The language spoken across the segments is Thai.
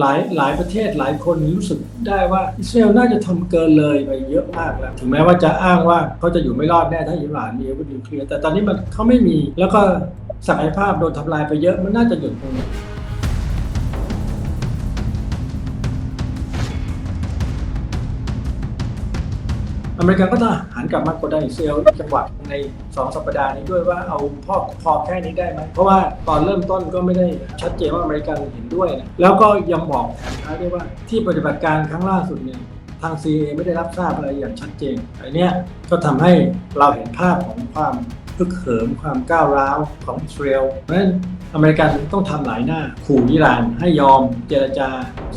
หลายหลายประเทศหลายคนรู้สึกได้ว่าอิสราเอลน่าจะทำเกินเลยไปเยอะมากแล้ว ถึงแม้ว่าจะอ้างว่าเขาจะอยู่ไม่รอดแน่ถ้าอิหร่านมีอาวุธนิวเคลียร์แต่ตอนนี้มันเขาไม่มี แล้วก็ศักยภาพโดนทำลายไปเยอะมันน่าจะหยุดตรงนี้ อเมริกันก็ต้องหันกลับมากดดันอิสราเอลจังหวะในสองสัปดาห์นี้ด้วยว่าเอาพอพอแค่นี้ได้ไหมเพราะว่าตอนเริ่มต้นก็ไม่ได้ชัดเจนว่าอเมริกันเห็นด้วยนะแล้วก็ยังบอกแถมท้ายด้วยว่าที่ปฏิบัติการครั้งล่าสุดเนี่ยทาง CIA ไม่ได้รับทราบอะไรอย่างชัดเจนไอ้เนี้ยก็ทำให้เราเห็นภาพของความพึกเหิมความก้าวร้าวของอิสราเอลเพราะฉะนั้น อเมริกันต้องทำหลายหน้า ขู่อิหร่านให้ยอมเจรจา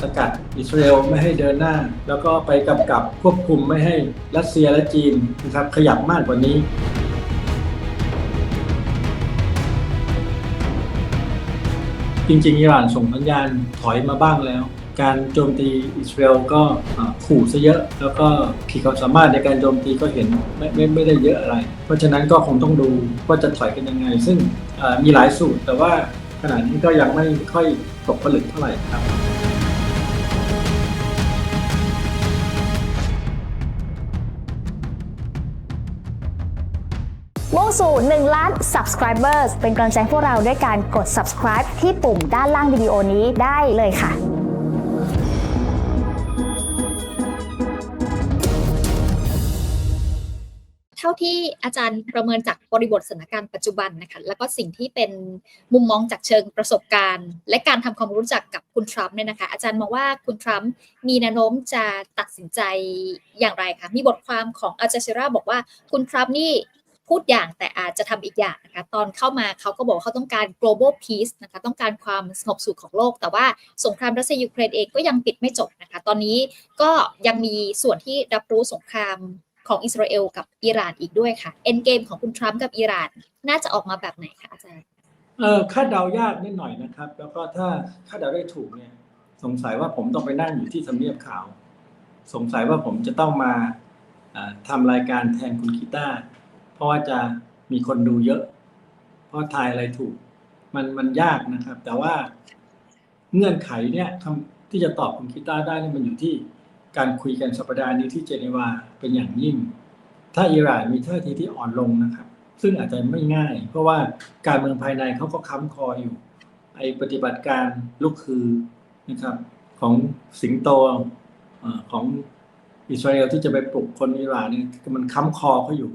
สกัดอิสราเอลไม่ให้เดินหน้า แล้วก็ไปกำกับควบคุมไม่ให้รัสเซียและจีนนะครับขยับมากกว่านี้จริงๆอิหร่านส่งสัญญาณถอยมาบ้างแล้ว การโจมตีอิสราเอลก็ขู่ซะเยอะ แล้วก็ขีดความสามารถในการโจมตีก็เห็นไม่ไม่ไม่ได้เยอะอะไร เพราะฉะนั้นก็คงต้องดูว่าจะถอยกันยังไง ซึ่งมีหลายสูตร แต่ว่าขณะนี้ก็ยังไม่ค่อยตกผลึกเท่าไหร่ครับมุ่งสู่ 1 ล้าน subscribers เป็นกำลังใจพวกเราด้วยการกด subscribe ที่ปุ่มด้านล่างวิดีโอนี้ได้เลยค่ะ ท่าที่อาจารย์ประเมินจากบริบทสถานการณ์ปัจจุบันนะคะแล้วก็สิ่งที่เป็นมุมมองจากเชิงประสบการณ์ และการทำความรู้จักกับคุณทรัมป์เนี่ยนะคะ อาจารย์มองว่าคุณทรัมป์มีแนวโน้มจะตัดสินใจอย่างไรคะมีบทความของอาจา z ราบอกว่าคุณทรัมป์นี่พูดอย่างแต่อาจจะทำอีกอย่างนะคะตอนเข้ามาเขาก็บอกเขาต้องการ global peace นะคะต้องการความสงบสุขของโลก แต่ว่าสงครามรัสเซียยูเครนเองก็ยังปิดไม่จบนะคะตอนนี้ก็ยังมีส่วนที่รับรู้สงคราม ของอิสราเอลกับอิหร่านอีกด้วยค่ะ เอ็นเกมของคุณทรัมป์กับอิหร่าน น่าจะออกมาแบบไหนคะอาจารย์เออคาดเดายากนิดหน่อยนะครับ แล้วก็ถ้าคาดเดาได้ถูกเนี่ย สงสัยว่าผมต้องไปนั่งอยู่ที่ทำเนียบขาว สงสัยว่าผมจะต้องมาอ่าทำรายการแทนคุณกีตาร์เพราะว่าจะมีคนดูเยอะ เพราะทายอะไรถูก มันมันยากนะครับ แต่ว่าเงื่อนไขเนี่ยคำที่จะตอบคุณกีตาร์ได้นี่มันอยู่ที่ การคุยกันสัปดาห์นี้ที่เจนีวาเป็นอย่างยิ่ง ถ้าอิหร่านมีท่าทีที่อ่อนลงนะครับ ซึ่งอาจจะไม่ง่าย เพราะว่าการเมืองภายในเขาก็ค้ำคออยู่ ไอปฏิบัติการลุกคือนะครับของสิงโตอของอิสราเอลที่จะไปปลุกคนอิหร่านเนี่ยมันค้ำคอเขาอยู่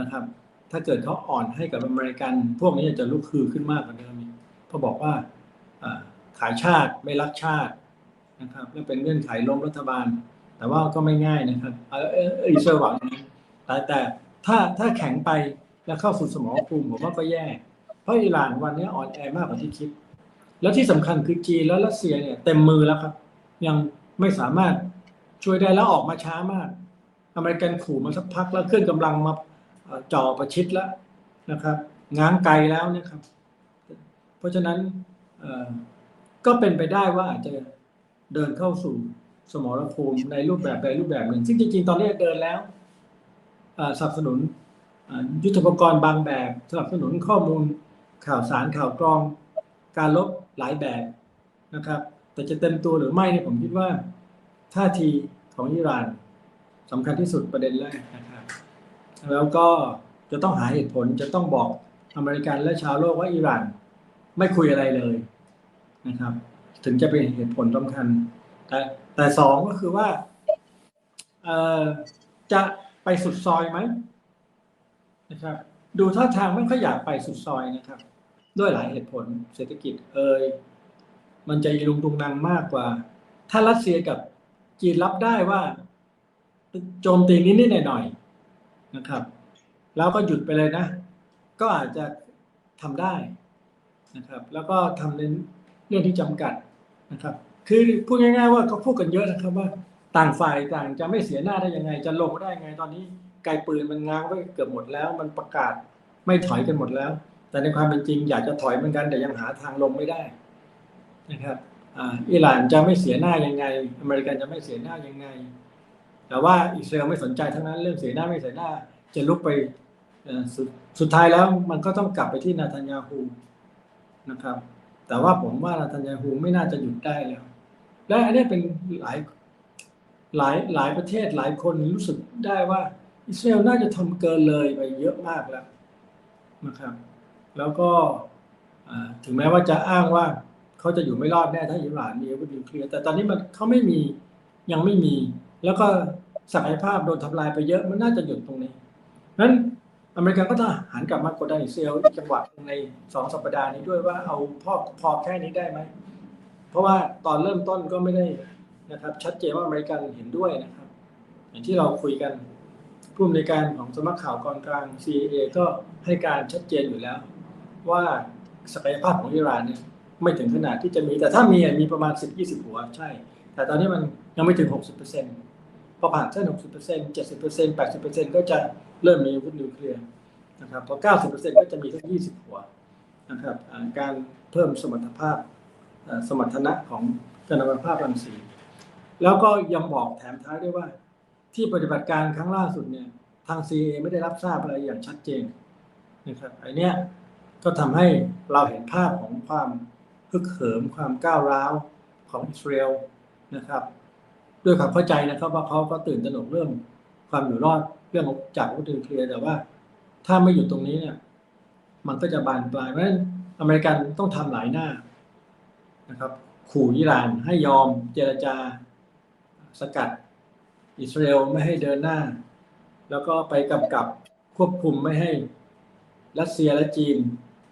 นะครับ ถ้าเกิดเขาอ่อนให้กับอเมริกัน พวกนี้จะลุกคือขึ้นมากกว่าเดิมเพราะบอกว่าอ่าขายชาติไม่รักชาตินะครับและเป็นเงื่อนไขล้มรัฐบาล แต่ว่าก็ไม่ง่ายนะครับเออเออเออราเอลหวังอย่แต่แต่ถ้าถ้าแข็งไปแล้วเข้าสู่สมรภูมิผมว่าก็แย่ เพราะอิหร่านวันนี้อ่อนแอมากกว่าที่คิด แล้วที่สำคัญคือจีนและรัสเซียเนี่ยเต็มมือแล้วครับ ยังไม่สามารถช่วยได้แล้วออกมาช้ามาก อเมริกันขู่มาสักพักแล้วเคลื่อนกำลังมาจ่อประชิดแล้วนะครับ ง้างไกลแล้วเนะครับ เพราะฉะนั้นก็เป็นไปได้ว่าอาจจะเดินเข้าสู่ สมรภูมิในรูปแบบใดรูปแบบหนึ่ง ซึ่งจริงๆ ตอนนี้เดินแล้วสนับสนุนยุทธปกรณ์บางแบบสนับสนุนข้อมูลข่าวสารข่าวกรอง การลบหลายแบบนะครับ แต่จะเต็มตัวหรือไม่เนี่ยผมคิดว่าท่าทีของอิหร่านสำคัญที่สุดประเด็นแรกนะครับแล้วก็จะต้องหาเหตุผลจะต้องบอกอเมริกันและชาวโลกว่าอิหร่านไม่คุยอะไรเลยนะครับ ถึงจะเป็นเหตุผลสำคัญแต่ แต่สองก็คือว่าเออจะไปสุดซอยไหมนะครับ ดูท่าทางไม่ค่อยอยากไปสุดซอยนะครับ ด้วยหลายเหตุผลเศรษฐกิจเอ่ยมันจะลุงตุงนางมากกว่า ถ้ารัสเซียกับจีนรับได้ว่า โจมตีนิดๆหน่อยๆนะครับ แล้วก็หยุดไปเลยนะ ก็อาจจะทำได้นะครับ แล้วก็ทำในเรื่องที่จำกัดนะครับ คือพูดง่ายๆว่าเขาพูดกันเยอะนะครับว่าต่างฝ่ายต่างจะไม่เสียหน้าได้ยังไง จะลงได้ยังไงตอนนี้ไกลปืนมันง้างไว้เกือบหมดแล้ว มันประกาศไม่ถอยกันหมดแล้ว แต่ในความเป็นจริง อยากจะถอยเหมือนกันแต่ยังหาทางลงไม่ได้นะครับอิหร่านจะไม่เสียหน้ายังไง อเมริกันจะไม่เสียหน้ายังไง แต่ว่าอิสราเอลไม่สนใจทั้งนั้นเรื่องเสียหน้าไม่เสียหน้า จะลุกไปสุดสุดท้ายแล้วมันก็ต้องกลับไปที่นาธานยาฮูนะครับ แต่ว่าผมว่านาธานยาฮูไม่น่าจะหยุดได้แล้ว และอันนี้เป็นหลายหลายหลายประเทศหลายคนรู้สึกได้ว่า อิสราเอลน่าจะทำเกินเลยไปเยอะมากแล้วนะครับ แล้วก็ถึงแม้ว่าจะอ้างว่าเขาจะอยู่ไม่รอดแน่ถ้าอิหร่านมีอาวุธนิวเคลียร์แต่ตอนนี้มันเขาไม่มียังไม่มี แล้วก็ศักยภาพโดนทำลายไปเยอะมันน่าจะหยุดตรงนี้นั้นอเมริกันก็ต้องหันกลับมากดดันอิสราเอลอีกจังหวะหนึ่งในสองสัปดาห์นี้ด้วยว่าเอาพอพอแค่นี้ได้ไหม เพราะว่าตอนเริ่มต้นก็ไม่ได้นะครับ ชัดเจนว่าอเมริกันเห็นด้วยนะครับ อย่างที่เราคุยกันผู้อำนวยการของสำนักข่าวกองกลาง CIA ก็ให้การชัดเจนอยู่แล้ว ว่าศักยภาพของอิหร่านเนี่ยไม่ถึงขนาดที่จะมี แต่ถ้ามีมีประมาณ 10-20 หัวใช่ แต่ตอนนี้มันยังไม่ถึง 60%พอผ่านเส้น 60% 70% 80%ก็จะเริ่มมีอาวุธนิวเคลียร์นะครับพอ90%ก็จะมีทั้ง20 หัวนะครับการเพิ่มสมรรถภาพ สมรรถนะของจนวนภาพรังสี แล้วก็ยังบอกแถมท้ายด้วยว่า ที่ปฏิบัติการครั้งล่าสุดเนี่ย ทาง CA ไม่ได้รับทราบอะไรอย่างชัดเจนนะครับไอเนี้ยก็ทำให้เราเห็นภาพของความฮึกเหิมความก้าวร้าวของอิสราเอลนะครับด้วยความเข้าใจนะครับว่าเขาก็ตื่นตระหนกเรื่องความอยู่รอดเรื่องของจากอาวุธนิวเคลียร์แต่ว่าถ้าไม่อยู่ตรงนี้เนี่ย มันก็จะบานปลายเพราะฉะนั้นอเมริกันต้องทำหลายหน้า นะครับขู่อิหร่านให้ยอมเจรจาสกัดอิสราเอลไม่ให้เดินหน้า แล้วก็ไปกำกับควบคุมไม่ให้รัสเซียและจีน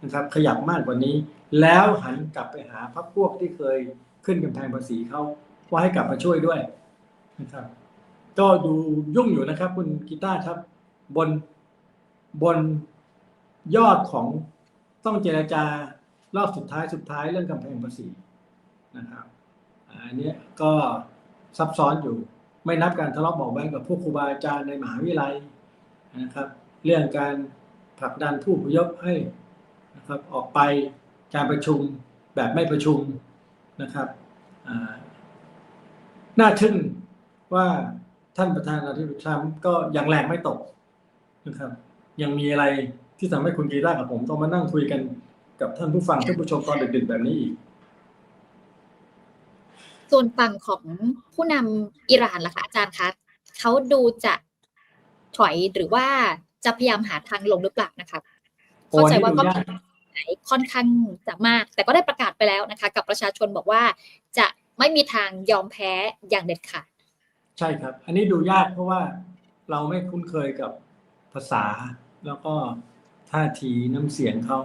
นะครับ ขยับมากกว่านี้ แล้วหันกลับไปหาพรรคพวกที่เคยขึ้นกำแพงภาษีเขาว่าให้กลับมาช่วยด้วยนะครับ ก็ดูยุ่งอยู่นะครับ คุณกีตาร์ครับ บนบนยอดของต้องเจรจารอบสุดท้ายสุดท้ายเรื่องกำแพงภาษี นะครับอันนี้ก็ซับซ้อนอยู่ไม่นับการทะเลาะเบาะแว้งกับพวกครูบาอาจารย์ในมหาวิทยาลัยนะครับ เรื่องการผลักดันผู้พยพให้นะครับออกไปการประชุมแบบไม่ประชุมนะครับน่าทึ่งว่าท่านประธานาธิบดีทรัมป์ก็ยังแรงไม่ตกนะครับ ยังมีอะไรที่ทำให้คุณกีตากับผมต้องมานั่งคุยกันกับท่านผู้ฟังท่านผู้ชมตอนดึกๆแบบนี้อีก ส่วนฝั่งของผู้นำอิหร่านล่ะคะอาจารย์คะเขาดูจะถอยหรือว่าจะพยายามหาทางลงหรือเปล่านะคะเข้าใจว่าก็ดูยากค่อนข้างจะมาก แต่ก็ได้ประกาศไปแล้วนะคะ กับประชาชนบอกว่าจะไม่มีทางยอมแพ้อย่างเด็ดขาดใช่ครับ อันนี้ดูยากเพราะว่าเราไม่คุ้นเคยกับภาษา แล้วก็ท่าทีน้ำเสียงเขา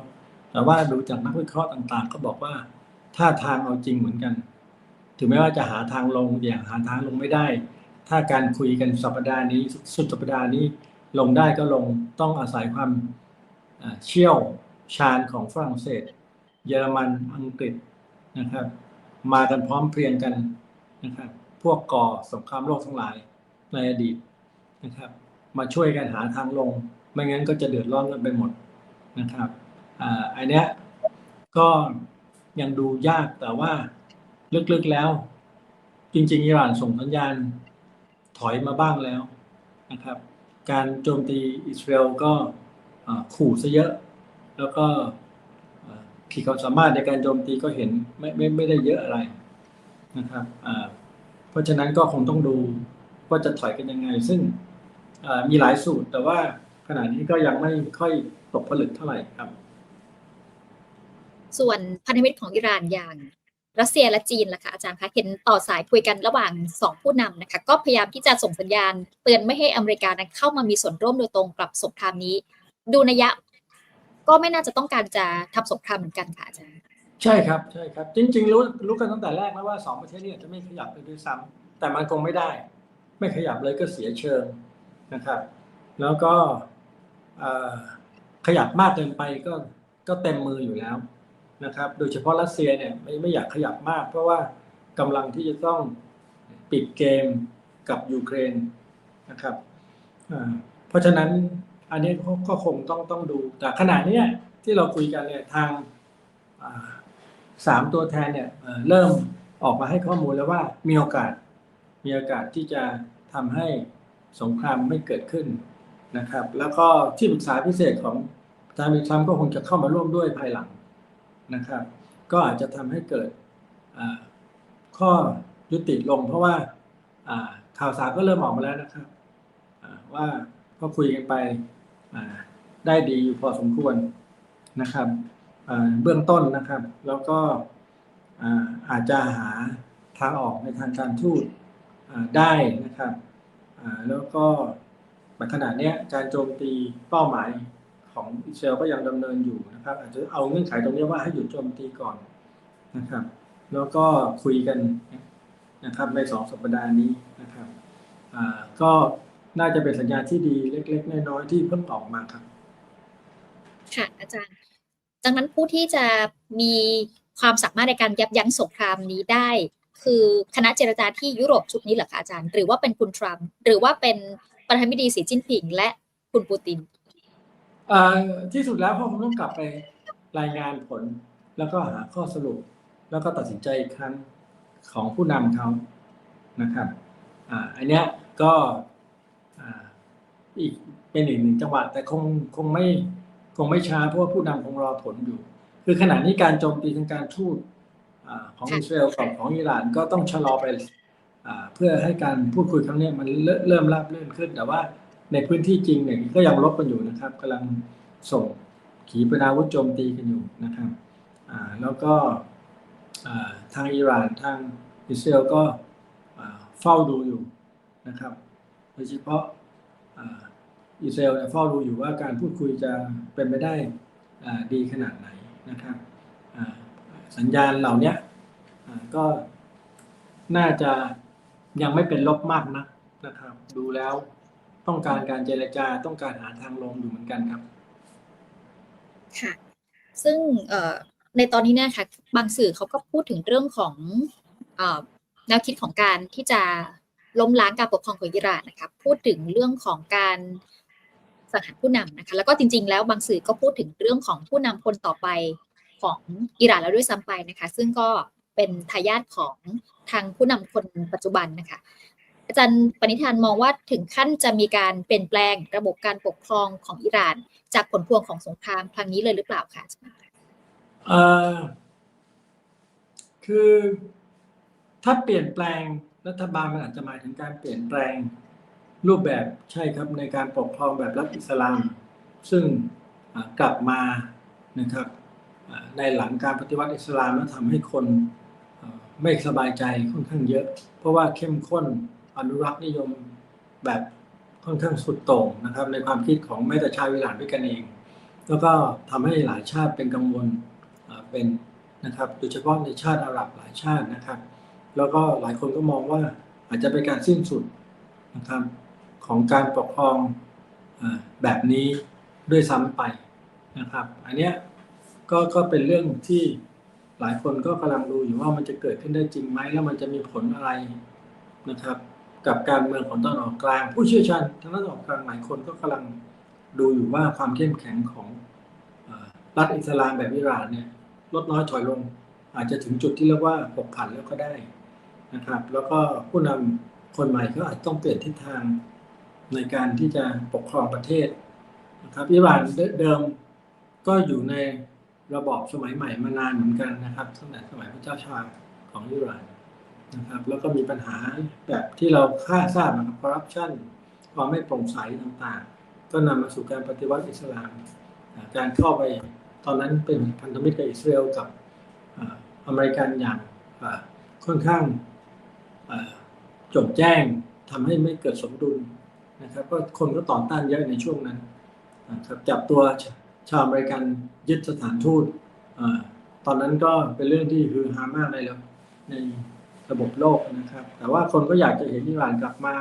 แต่ว่าดูจากนักวิเคราะห์ต่างๆ ก็บอกว่าท่าทางเอาจริงเหมือนกัน ถึงแม้ว่าจะหาทางลงอย่างหาทางลงไม่ได้ ถ้าการคุยกันสัปดาห์นี้สุดสัปดาห์นี้ลงได้ก็ลงต้องอาศัยความเชี่ยวชาญของฝรั่งเศส เยอรมันอังกฤษนะครับ มากันพร้อมเพรียงกันนะครับ พวกก่อสงครามโลกทั้งหลายในอดีตนะครับ มาช่วยกันหาทางลง ไม่งั้นก็จะเดือดร้อนกันไปหมดนะครับอ่าอันเนี้ยก็ยังดูยากแต่ว่า ลึกๆแล้ว จริงๆอิหร่านส่งสัญญาณถอยมาบ้างแล้วนะครับ การโจมตีอิสราเอลก็ขู่ซะเยอะ แล้วก็ขีดความสามารถในการโจมตีก็เห็นไม่ไม่ไม่ได้เยอะอะไรนะครับเพราะฉะนั้นก็คงต้องดูว่าจะถอยกันยังไง ซึ่งมีหลายสูตร แต่ว่าขณะนี้ก็ยังไม่ค่อยตกผลึกเท่าไหร่ครับ ส่วนพันธมิตรของอิหร่านอย่าง รัสเซียและจีนล่ะคะอาจารย์คะเห็นต่อสายคุยกันระหว่างสองผู้นำนะคะก็พยายามที่จะส่งสัญญาณ เตือนไม่ให้อเมริกานั้นเข้ามามีส่วนร่วมโดยตรงกับสงครามนี้ ดูนัยยะก็ไม่น่าจะต้องการจะทำสงครามเหมือนกันค่ะอาจารย์ใช่ครับใช่ครับ จริง ๆ รู้รู้กันตั้งแต่แรกแล้วว่าสองประเทศนี้อาจจะไม่ขยับเลยด้วยซ้ำแต่มันคงไม่ได้ ไม่ขยับเลยก็เสียเชิงนะครับ แล้วก็ขยับมากเกินไปก็ก็เต็มมืออยู่แล้ว นะครับ โดยเฉพาะรัสเซียเนี่ยไม่ไม่อยากขยับมาก เพราะว่ากำลังที่จะต้องปิดเกมกับยูเครนนะครับเพราะฉะนั้นอันนี้ก็คงต้องต้องดู แต่ขณะนี้ที่เราคุยกันเนี่ยทางสามตัวแทนเนี่ยเอ่อเริ่มออกมาให้ข้อมูลแล้วว่ามีโอกาสมีโอกาสที่จะทำให้สงครามไม่เกิดขึ้นนะครับ แล้วก็ที่ปรึกษาพิเศษของประธานาธิบดีทรัมป์ก็คงจะเข้ามาร่วมด้วยภายหลัง นะครับ ก็อาจจะทำให้เกิดข้อยุติลง เพราะว่าข่าวสารก็เริ่มออกมาแล้วนะครับว่าก็คุยกันไปได้ดีอยู่พอสมควรนะครับเบื้องต้นนะครับ แล้วก็อาอาจจะหาทางออกในทางการทูตได้นะครับแล้วก็ขณะเนี้ยการโจมตีเป้าหมาย ของอิสราเอลก็ยังดำเนินอยู่นะครับ อาจจะเอาเงื่อนไขตรงนี้ว่าให้หยุดโจมตีก่อนนะครับ แล้วก็คุยกันนะครับในสองสัปดาห์นี้นะครับก็น่าจะเป็นสัญญาณที่ดีเล็ก ๆ น้อยๆที่เพิ่งออกมาครับ ค่ะอาจารย์ดังนั้นผู้ที่จะมีความสามารถในการยับยั้งสงครามนี้ได้ คือคณะเจรจาที่ยุโรปชุดนี้เหรอคะอาจารย์ หรือว่าเป็นคุณทรัมป์หรือว่าเป็นประธานาธิบดีสีจิ้นผิง และคุณปูติน ที่สุดแล้วเขาคงต้องกลับไปรายงานผล แล้วก็หาข้อสรุป แล้วก็ตัดสินใจอีกครั้งของผู้นำเขานะครับอ่าอันเนี้ยก็อ่าอีกเป็นอีกหนึ่งจังหวะแต่คงคงไม่คงไม่ช้าเพราะว่าผู้นำคงรอผลอยู่ คือขณะนี้การโจมตีทางการทูตของอิสราเอลกับของอิหร่านก็ต้องชะลอไปอเพื่อให้การพูดคุยครั้งนี้มันเริ่มเริ่มราบรื่นขึ้นแต่ว่า ในพื้นที่จริงเนี่ยก็ยังลบกันอยู่นะครับกำลังส่งขีปนาวุธโจมตีกันอยู่นะครับแล้วก็ทางอิหร่านทางอิสราเอลก็เฝ้าดูอยู่นะครับ โดยเฉพาะอิสราเอลเฝ้าดูอยู่ว่าการพูดคุยจะเป็นไปได้ดีขนาดไหนนะครับสัญญาณเหล่านี้ก็น่าจะยังไม่เป็นลบมากนักนะครับ ดูแล้ว ต้องการการเจรจาต้องการหาทางลงอยู่เหมือนกันครับ ค่ะ ซึ่งในตอนนี้เนี่ยค่ะบางสื่อเขาก็พูดถึงเรื่องของแนวคิดของการที่จะล้มล้างการปกครองของอิหร่านนะคะพูดถึงเรื่องของการสังหารผู้นำนะคะแล้วก็จริง ๆ แล้วบางสื่อก็พูดถึงเรื่องของผู้นำคนต่อไปของอิหร่านแล้วด้วยซ้ำไปนะคะ ซึ่งก็เป็นทายาทของทางผู้นำคนปัจจุบันนะคะ อาจารย์ปณิธานมองว่าถึงขั้นจะมีการเปลี่ยนแปลงระบบการปกครองของอิหร่าน จากผลพวงของสงครามครั้งนี้เลยหรือเปล่าคะอาจารย์คือถ้าเปลี่ยนแปลงรัฐบาลมันอาจจะหมายถึงการเปลี่ยนแปลงรูปแบบใช่ครับในการปกครองแบบรัฐอิสลาม ซึ่งกลับมานะครับในหลังการปฏิวัติอิสลามแล้วทำให้คนไม่สบายใจค่อนข้างเยอะ เพราะว่าเข้มข้น อนุรักษ์นิยมแบบค่อนข้างสุดโต่งนะครับ ในความคิดของแม้แต่ชาวอิหร่านด้วยกันเอง แล้วก็ทำให้หลายชาติเป็นกังวลเป็นนะครับโดยเฉพาะในชาติอาหรับหลายชาตินะครับ แล้วก็หลายคนก็มองว่าอาจจะเป็นการสิ้นสุดนะครับของการปกครองอแบบนี้ด้วยซ้ำไปนะครับ อันเนี้ยก็ก็เป็นเรื่องที่หลายคนก็กำลังดูอยู่ว่ามันจะเกิดขึ้นได้จริงไหมแล้วมันจะมีผลอะไรนะครับ กับการเมืองของตะวันออกกลาง ผู้เชี่ยวชาญทางตะวันออกกลางหลายคนก็กำลังดูอยู่ว่าความเข้มแข็งของรัฐอิสลามแบบอิหร่านเนี่ยลดน้อยถอยลง อาจจะถึงจุดที่เรียกว่าผกผันแล้วก็ได้นะครับ แล้วก็ผู้นำคนใหม่ก็อาจต้องเปลี่ยนทิศทางในการที่จะปกครองประเทศนะครับอิหร่านเดิมก็อยู่ในระบอบสมัยใหม่มานานเหมือนกันนะครับตั้งแต่สมัยพระเจ้าชาของอิหร่าน นะครับ แล้วก็มีปัญหาแบบที่เราค่าทราบนะครับคอร์รัปชันความไม่โปร่งใสต่างๆ ก็นำมาสู่การปฏิวัติอิสลามอ่าการเข้าไปตอนนั้นเป็นพันธมิตรกับอิสราเอลกับอเมริกันอย่างค่อนข้างจดแจ้งทำให้ไม่เกิดสมดุลนะครับก็คนก็ต่อต้านเยอะในช่วงนั้นนะครับจับตัวชชาวอเมริกันยึดสถานทูตตอนนั้นก็เป็นเรื่องที่ฮือฮามากในระใน ระบบโลกนะครับ แต่ว่าคนก็อยากจะเห็นอิหร่านกลับมา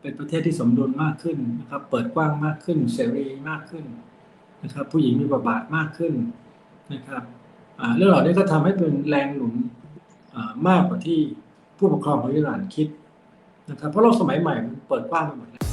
เป็นประเทศที่สมดุลมากขึ้นนะครับ เปิดกว้างมากขึ้น เสรีมากขึ้นนะครับ ผู้หญิงมีบทบาทมากขึ้นนะครับเรื่องเหล่านี้ก็ทำให้เป็นแรงหนุนมากกว่าที่ผู้ปกครองของอิหร่านคิดนะครับ เพราะโลกสมัยใหม่มันเปิดกว้างไปหมด